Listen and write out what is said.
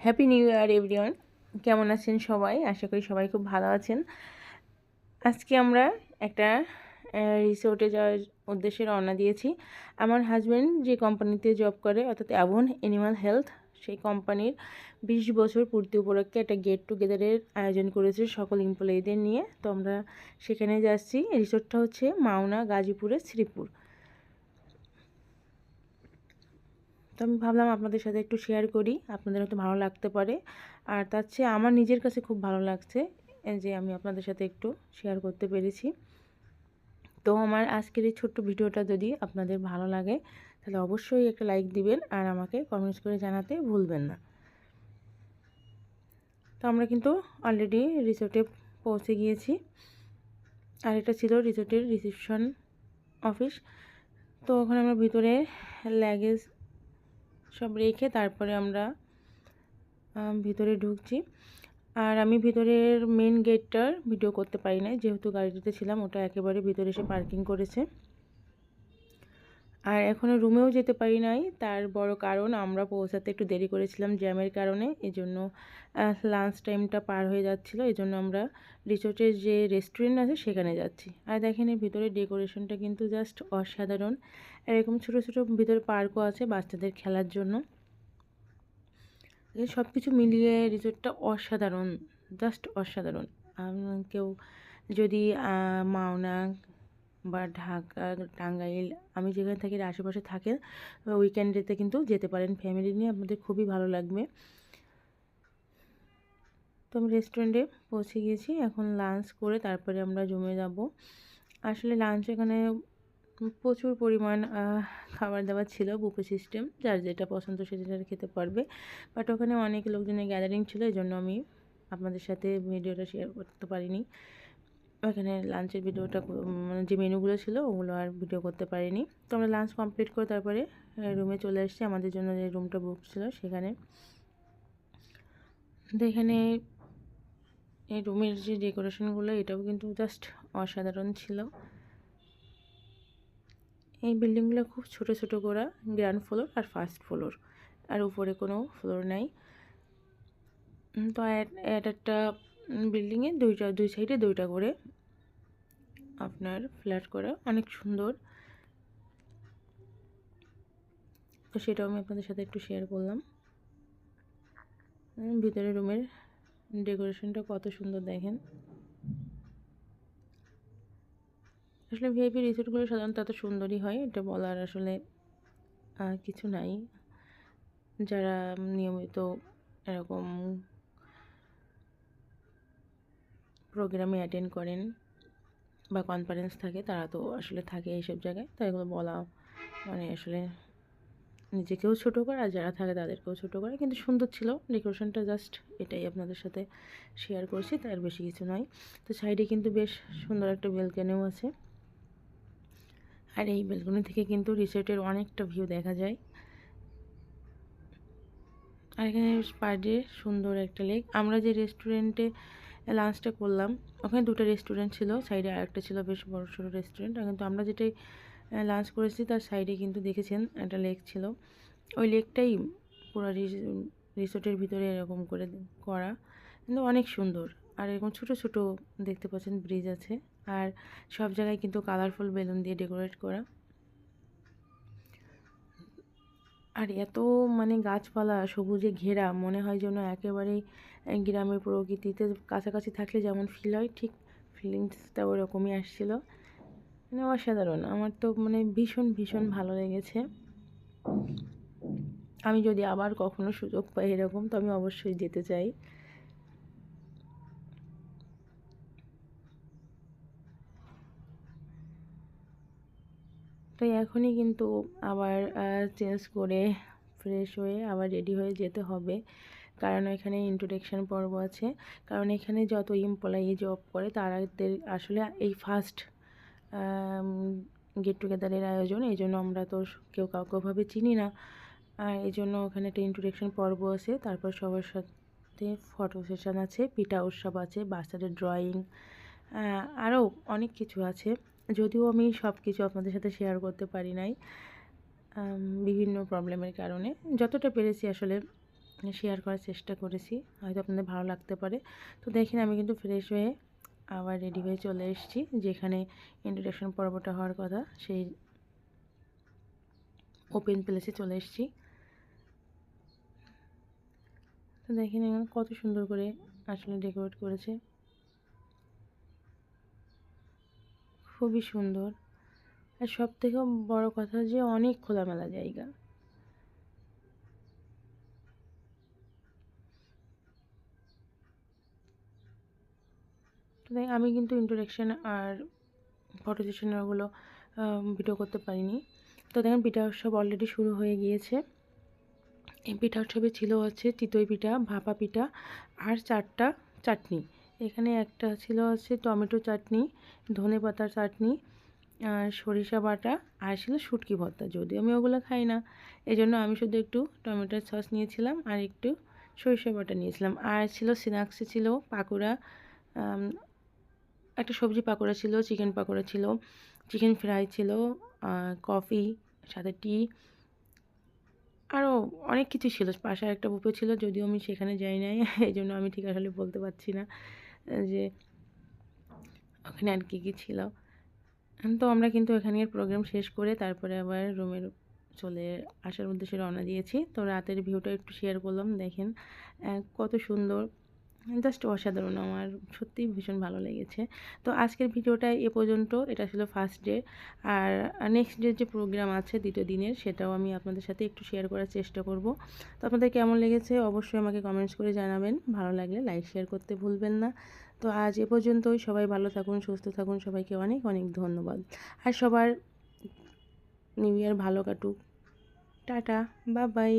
Happy new year everyone কেমন আছেন সবাই? আশা করি সবাই খুব ভালো আছেন। আজকে আমরা একটা রিসোর্টে যাওয়ার উদ্দেশ্যে রওনা দিয়েছি। আমার হাজব্যান্ড যে কোম্পানিতে জব করে, অর্থাৎ অ্যাভন অ্যানিমাল হেলথ সেই কোম্পানির বিশ বছর পূর্তি উপলক্ষে একটা গেট টুগেদারের আয়োজন করেছে সকল এমপ্লয়ীদের নিয়ে। তো আমরা সেখানে যাচ্ছি। রিসোর্টটা হচ্ছে মাওনা গাজীপুরের শ্রীপুর। তো আমি ভাবলাম আপনাদের সাথে একটু শেয়ার করি। আপনাদের হয়তো ভালো লাগতে পারে। আর তার চেয়ে আমার নিজের কাছে খুব ভালো লাগছে যে আমি আপনাদের সাথে একটু শেয়ার করতে পেরেছি। তো আমার আজকের এই ছোট্ট ভিডিওটা যদি আপনাদের ভালো লাগে, তাহলে অবশ্যই একটা লাইক দিবেন আর আমাকে কমেন্টস করে জানাতে ভুলবেন না। তো আমরা কিন্তু অলরেডি রিসোর্টে পৌঁছে গিয়েছি। আর এটা ছিল রিসোর্টের রিসেপশন অফিস তো ওখানে আমরা ভিতরে ল্যাগেজ সব রেখে তারপরে আমরা ভিতরে ঢুকছি। আর আমি ভিতরের মেন গেটটার ভিডিও করতে পারি না যেহেতু গাড়িটিতে ছিলাম, ওটা একেবারে ভিতরে এসে পার্কিং করেছে। আর এখনও রুমেও যেতে পারি নাই। তার বড় কারণ, আমরা পৌঁছাতে একটু দেরি করেছিলাম জ্যামের কারণে। এই জন্য লাঞ্চ টাইমটা পার হয়ে যাচ্ছিল। এই জন্য আমরা রিসোর্টের যে রেস্টুরেন্ট আছে, সেখানে যাচ্ছি। আর দেখেন এই ভিতরে ডেকোরেশনটা কিন্তু জাস্ট অসাধারণ। এরকম ছোটো ছোটো ভিতরে পার্কও আছে বাচ্চাদের খেলার জন্য। সব কিছু মিলিয়ে রিসোর্টটা অসাধারণ জাস্ট অসাধারণ। কেউ যদি মাওনা বা ঢাকা, টাঙ্গাইল, আমি যেখানে থাকি আশেপাশে থাকেন উইকেন্ডেতে কিন্তু যেতে পারেন ফ্যামিলি নিয়ে, আপনাদের খুবই ভালো লাগবে। তো আমি রেস্টুরেন্টে পৌঁছে গিয়েছি, এখন লাঞ্চ করে তারপরে আমরা জমে যাব। আসলে লাঞ্চ এখানে প্রচুর পরিমাণ খাবার দাবার ছিল বুফে সিস্টেম যার যেটা পছন্দ সেটা খেতে পারবে। বাট ওখানে অনেক লোকজনের গ্যাদারিং ছিল এই জন্য আমি আপনাদের সাথে ভিডিওটা শেয়ার করতে পারিনি। ওখানে লাঞ্চের ভিডিওটা মানে যে মেনুগুলো ছিল, ওগুলো আর ভিডিও করতে পারিনি। তো আমরা লাঞ্চ কমপ্লিট করে তারপরে রুমে চলে এসেছি। আমাদের জন্য যে রুমটা বুক ছিল সেখানে। তো এখানে এই রুমের যে ডেকোরেশনগুলো এটাও কিন্তু জাস্ট অসাধারণ ছিল। এই বিল্ডিংগুলো খুব ছোট ছোট করা গ্র্যান্ড ফ্লোর আর ফার্স্ট ফ্লোর আর উপরে কোনো ফ্লোর নাই। তো এক একটা বিল্ডিংয়ে দুইটা, দুই সাইডে দুইটা করে আপনার ফ্ল্যাট করা। অনেক সুন্দর। তো সেটাও আমি আপনাদের সাথে একটু শেয়ার করলাম। ভিতরে রুমের ডেকোরেশনটা কত সুন্দর দেখেন। আসলে ভিআইপি রিসোর্টগুলো সাধারণত এত সুন্দরই হয়, এটা বলার আসলে কিছু নাই। যারা নিয়মিত এরকম প্রোগ্রামে অ্যাটেন্ড করেন বা কনফারেন্স থাকে, তারা তো আসলে থাকে এইসব জায়গায়, তো এগুলো বলা মানে আসলে নিজেকেও ছোটো করে আর যারা থাকে তাদেরকেও ছোটো করে। কিন্তু সুন্দর ছিল ডেকোরেশনটা জাস্ট এটাই আপনাদের সাথে শেয়ার করছি তার বেশি কিছু নয়। তো সাইডে কিন্তু বেশ সুন্দর একটা বেলকানিও আছে। আর এই বেলকনি থেকে কিন্তু রিসোর্টের অনেকটা ভিউ দেখা যায়। আর এখানে পাড়ে সুন্দর একটা লেক আমরা যে রেস্টুরেন্টে লাঞ্চটা করলাম। ওখানে দুটো রেস্টুরেন্ট ছিল সাইডে আরেকটা ছিল, বেশ বড় সড়ো রেস্টুরেন্ট কিন্তু আমরা যেটাই লাঞ্চ করেছি, তার সাইডে কিন্তু দেখেছেন, একটা লেক ছিল। ওই লেকটাই পুরো রিসোর্টের ভিতরে এরকম করে করা। কিন্তু অনেক সুন্দর। আর এরকম ছোট ছোট দেখতে পাচ্ছেন ব্রিজ আছে। আর সব জায়গায় কিন্তু কালারফুল বেলুন দিয়ে ডেকোরেট করা। আর এত মানে গাছপালা, সবুজে ঘেরা, মনে হয় যেন একেবারেই গ্রামের প্রকৃতিতে কাছাকাছি থাকলে যেমন ফিল হয়, ঠিক ফিলিংসটা ওরকমই আসছিল। মানে অসাধারণ, আমার তো মানে ভীষণ ভীষণ ভালো লেগেছে। আমি যদি আবার কখনো সুযোগ পাই এরকম, তো আমি অবশ্যই যেতে চাই। তো এখনই কিন্তু আবার চেঞ্জ করে ফ্রেশ হয়ে আবার রেডি হয়ে যেতে হবে। কারণ এখানে ইন্ট্রোডাকশান পর্ব আছে। কারণ এখানে যত এমপ্লয়ি জব করে তারাদের আসলে এই ফার্স্ট গেট টুগেদারের আয়োজন। এই জন্য আমরা তো কেউ কাউকে ওভাবে চিনি না। আর এই জন্য ওখানে একটা ইন্ট্রোডাকশান পর্ব আছে। তারপর সবার সাথে ফটো সেশন আছে, পিঠা উৎসব আছে, বাচ্চাদের ড্রয়িং আরও অনেক কিছু আছে। যদিও আমি সব কিছু আপনাদের সাথে শেয়ার করতে পারি নাই বিভিন্ন প্রবলেমের কারণে। যতটা পেরেছি আসলে শেয়ার করার চেষ্টা করেছি, হয়তো আপনাদের ভালো লাগতে পারে। তো দেখেন, আমি কিন্তু ফ্রেশ হয়ে আবার রেডি হয়ে চলে এসেছি, যেখানে ইন্ট্রোডাকশন পর্বটা হওয়ার কথা, সেই ওপেন প্লেসে চলে এসেছি। তো দেখেন কত সুন্দর করে আসলে ডেকোরেট করেছে। খুবই সুন্দর। আর সব থেকে বড় কথা যে অনেক খোলামেলা জায়গা। তো আমি কিন্তু ইন্ট্রোডাকশান আর ফটো সেশনের ওগুলো ভিডিও করতে পারিনি। তো দেখেন পিঠা উৎসব অলরেডি শুরু হয়ে গিয়েছে। এই পিঠা উৎসবে ছিল হচ্ছে চিতই পিঠা, ভাপা পিঠা আর চারটা চাটনি। এখানে একটা ছিল হচ্ছে টমেটো চাটনি, ধনে পাতার চাটনি সরিষা বাটা, আর ছিল শুটকি ভর্তা। যদি আমি ওগুলো খাই না এই জন্য আমি শুধু একটু টমেটোর সস নিয়েছিলাম আর একটু সরিষা বাটা নিয়েছিলাম। আর ছিল স্ন্যাক্সে ছিল পাকোড়া একটা সবজি পাকোড়া ছিল, চিকেন পাকোড়া ছিল, চিকেন ফ্রাই ছিল কফি, সাথে টি, আরও অনেক কিছু ছিল। পাশে একটা বুপে ছিল, যদিও আমি সেখানে যাই নাই এই জন্য আমি ঠিক আসলে বলতে পারছি না। যে ওখানে আর কী কী ছিল। তো আমরা কিন্তু এখানের প্রোগ্রাম শেষ করে তারপরে আবার রুমের চলে আসার উদ্দেশ্যে রওনা দিয়েছি। তো রাতের ভিউটা একটু শেয়ার করলাম, দেখেন কত সুন্দর। জাস্ট অসাধারণ, আমার সত্যিই ভীষণ ভালো লেগেছে। তো আজকের ভিডিওটা এ পর্যন্ত, এটা ছিল ফার্স্ট ডে আর নেক্সট ডে যে প্রোগ্রাম আছে দ্বিতীয় দিনের, সেটাও আমি আপনাদের সাথে একটু শেয়ার করার চেষ্টা করব। তো আপনাদের কেমন লেগেছে অবশ্যই আমাকে কমেন্টস করে জানাবেন, ভালো লাগলে লাইক শেয়ার করতে ভুলবেন না। তো আজ এ পর্যন্তই, সবাই ভালো থাকুন, সুস্থ থাকুন, সবাইকে অনেক অনেক ধন্যবাদ। আর সবার নিউ ইয়ার ভালো কাটুক। টাটা বা বাই